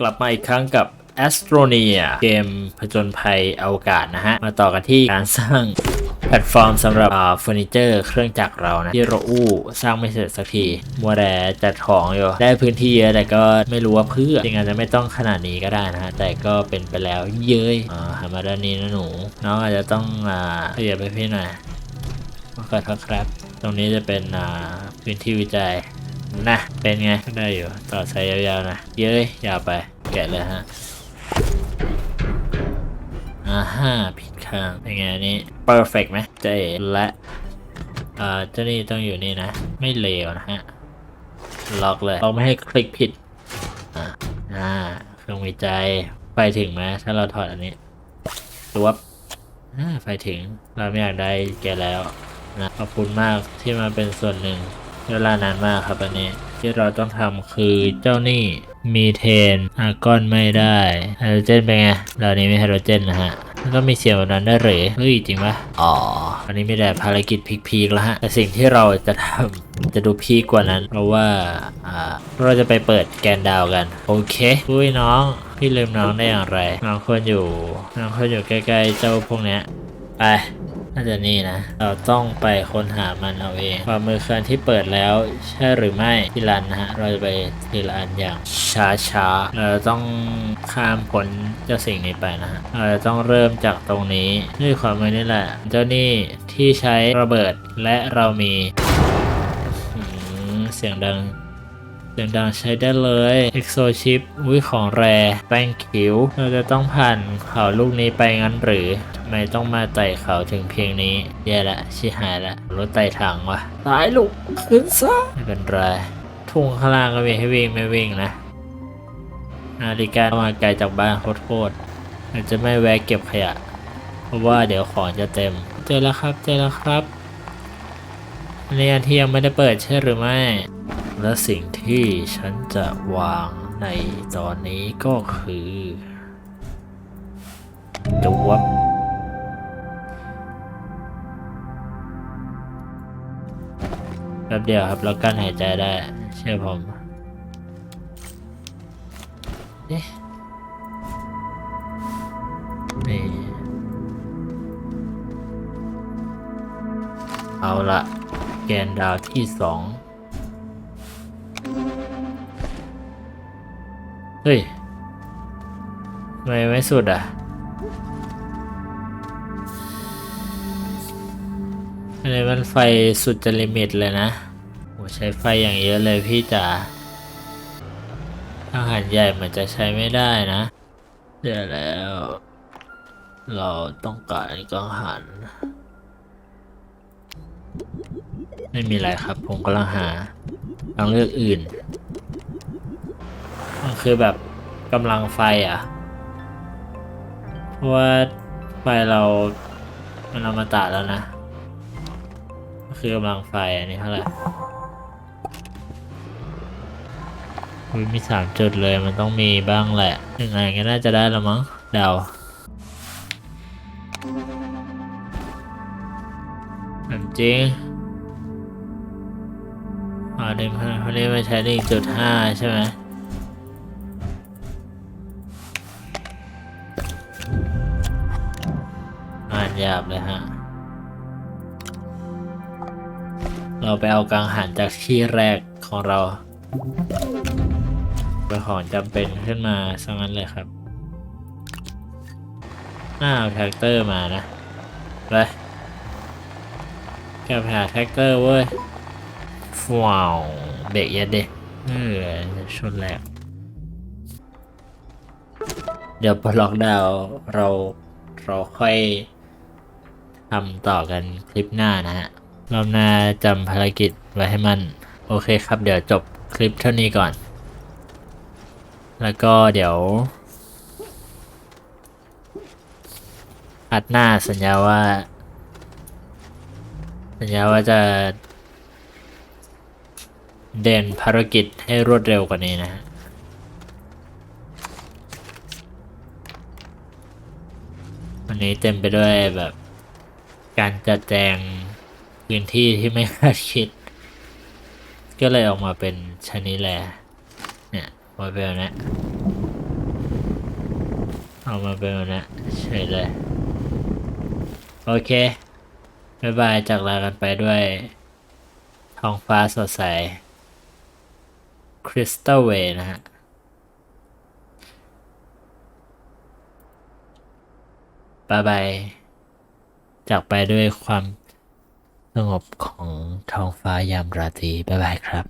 กลับมาอีกครั้งกับ Astroneer เกมผจญภัยอวกาศนะฮะ มาต่อกันที่การสร้างแพลตฟอร์มสำหรับเฟอร์นิเจอร์เครื่องจักรเรานะ ที่เราอู้สร้างไม่เสร็จสักที มัวแต่จัดของอยู่ ได้พื้นที่เยอะแต่ก็ไม่รู้ว่าเพื่อจริงอาจจะไม่ต้องขนาดนี้ก็ได้นะฮะ แต่ก็เป็นไปแล้วเย้ยอ่าหันมาด้านนี้นะหนู น้องอาจจะต้องอ่าขยับไปพี่หน่อยขอโทษครับ ตรงนี้จะเป็นอ่าพื้นที่วิจัย นะ เป็นไงได้อยู่ ต่อสายยาวๆนะ เย้ยยาวไป แกะเลยฮะอ่าฮ่าผิดข้างเป็นไงอันนี้ perfect ไหมเจ๊และอ่าเจ้านี่ต้องอยู่นี่นะ ไม่เลวนะฮะ ล็อกเลยเราไม่ให้คลิกผิด อ่าอ่าเครื่องวิจัยไฟถึงไหมถ้าเราถอดอันนี้หรือว่าอ่าไฟถึงเราไม่อยากได้แกแล้วนะขอบคุณมากที่มาเป็นส่วนหนึ่ง เวลานานมากครับอันนี้ ที่เราต้องทำคือเจ้านี่มีเทนอาร์กอนไม่ได้ไฮโดรเจนเป็นไงเรานี้ไม่ไฮโดรเจนนะฮะก็มีเสียงแบบนั้นได้หรือเฮ้ยจริงปะอ๋ออันนี้ไม่ได้ภารกิจพีคๆแล้วฮะแต่สิ่งที่เราจะทำจะดูพีคกว่านั้น เพราะว่าอ่าเราจะไปเปิดแกนดาวกัน โอเคอุ้ยน้อง พี่ลืมน้องได้อย่างไร น้องควรอยู่ น้องควรอยู่ใกล้ๆเจ้าพวกเนี้ยไป น่าจะนี่นะ เราต้องไปค้นหามันเอาเองความมือเคลื่อนที่เปิดแล้วใช่หรือไม่ที่รันนะฮะ เราจะไปทีละอันอย่างช้าๆเราต้องข้ามผลเจ้าสิ่งนี้ไปนะฮะ เราจะต้องเริ่มจากตรงนี้ด้วยความมือนี่แหละ เจ้านี่ที่ใช้ระเบิดและเรามีเสียงดังเสียงดังใช้ได้เลย Exo Chip อุ้ยของแรแป้งคิวเราจะต้องผ่านเขาลูกนี้ไปงั้นหรือท ไมต้องมาไต่เขาถึงเพียงนี้แย่ละชิหายละรถไต่ถังวะตายลูกขึ้นซะไม่เป็นไรทุ่งข้างล่างก็มีให้วิ่งไม่วิ่งนะนาฬิกามาไกลจากบ้านโคตรๆอาจจะไม่แวะเก็บขยะ เพราะว่าเดี๋ยวของจะเต็ม เจอแล้วครับเจอแล้วครับอันนี้อันที่ยังไม่ได้เปิดใช่หรือไม่ และสิ่งที่ฉันจะวางในตอนนี้ก็คือจวบ แป๊บเดียวครับเรากั้นหายใจได้ เชื่อผมเอ๊ะนี่เอาละแกนดาวที่สองเฮ้ยทำไมไม่สุดอะ อันนี้มันไฟสุดจะลิมิตเลยนะโหใช้ไฟอย่างเยอะเลยพี่จ๋าอาหารใหญ่มันจะใช้ไม่ได้นะเดี๋ยวแล้ว เราต้องการกังหัน ไม่มีอะไรครับ ผมกำลังหาทางเลือกอื่น มันคือแบบกำลังไฟอะ เพราะว่าไฟเรามันอมตะแล้วนะ คือกำลังไฟอันนี้เท่าไหร่อุ๊ยมีสามจุดเลยมันต้องมีบ้างแหละหนึ่งอันก็น่าจะได้แล้วมั้งเดาอันจริงอ่าหนึ่งเขาเรียกว่าใช้หนึ่งจุดห้าใช่ไหมงานยาบเลยฮะ เราไปเอากังหันจากที่แรกของเราเป็นของจำเป็นขึ้นมาสังั้นเลยครับน่าเอาแท็กเตอร์มานะ ไปแกไปหาแท็กเตอร์เว้ยว้าวเบรกเยัดเด็เออชนแรกเดี๋ยวปลดล็อกดาวเราเราค่อยทำต่อกันคลิปหน้านะฮะ รอบหน้าจำภารกิจไว้ให้มัน โอเคครับ เดี๋ยวจบคลิปเท่านี้ก่อน แล้วก็เดี๋ยวอัดหน้าสัญญาว่า สัญญาว่าจะ เด่นภารกิจให้รวดเร็วกว่านี้นะวันนี้เต็มไปด้วยแบบการจัดแจง พื้นที่ที่ไม่คาดคิด ก็เลยออกมาเป็นชนิดแลเนี่ยมาเป็นแบบนี้เอามาเป็นแบบนี้เฉยเลย โอเคบายบายจากลากันไปด้วยท้องฟ้าสดใสคริสตัลเวย์นะฮะบายบายจากไปด้วยความ สงบของท้องฟ้ายามราตรีบ๊ายบายครับ